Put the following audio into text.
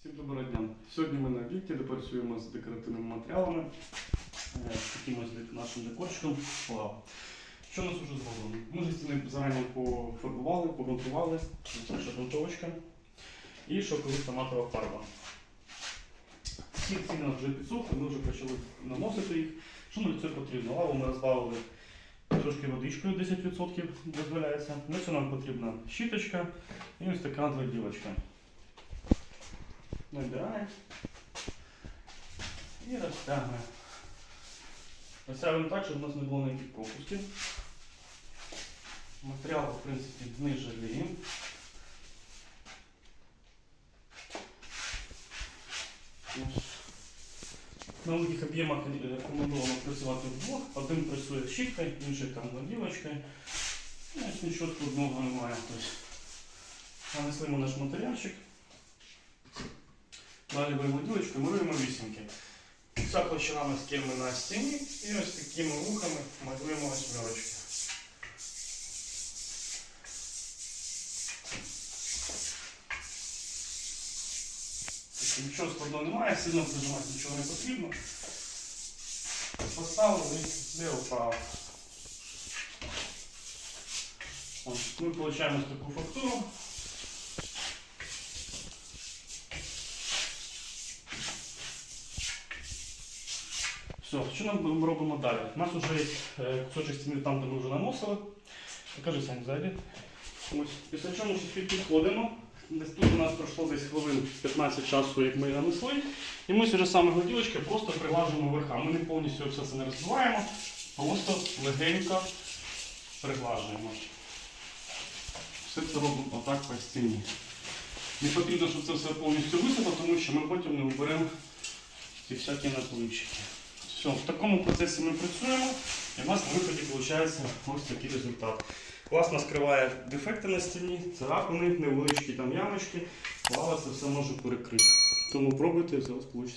Всім доброго дня. Сьогодні ми на об'єкті, де працюємо з декоративними матеріалами, е, з таким ось нашим декорчиком. Вау. Що нас вже зроблено? Ми вже стіни зарані пофарбували, погрунтували, наша грунтовочка і шовковиста матова фарба. Всі ціни вже підсохли, ми вже почали наносити їх. Що нам для цього потрібно? Лаву ми розбавили трошки водичкою 10% дозволяється. Для цього нам потрібна щіточка і ось така ділочка. Набирає і розтягує. Розтягуємо так, щоб у нас не було ніяких пропусків. Матеріал, в принципі, не жаліємо. На великих об'ємах е, рекомендовано працювати вдвох. Один працює щіткою, інший там набілочкою. Ось Нічого складного немає. Тобто, нанесли наш матеріальчик. Далі беремо ділочку, малюємо вісімки. Вся площина ми скиємо на стіні і ось такими рухами малюємо восьмерочки. Тобто Нічого складного немає, сильно прижимати нічого не потрібно. Поставили і ліво-право. Ми отримуємо таку фактуру. Все, що нам ми робимо далі? У нас вже кусочок стіни там, де ми вже наносили. Покажи Сань ззаді. Ось. Після чого ми підходимо. Десь тут у нас пройшло десь хвилин 15 часу, як ми її нанесли. І ми вже саме гладілочки просто приглажуємо верха. Ми не повністю все це не розбиваємо, просто легенько приглажуємо. Все це робимо отак по стіні. Не потрібно, щоб це все повністю висохло, тому що ми потім не вберемо ці всякі напливчики. Все, в такому процесі ми працюємо, і в нас на виході виходить ось такий результат. Класно скриває дефекти на стіні, царапини, невеличкі там ямочки, лава це все може перекрити. Тому пробуйте, все у вас вийде.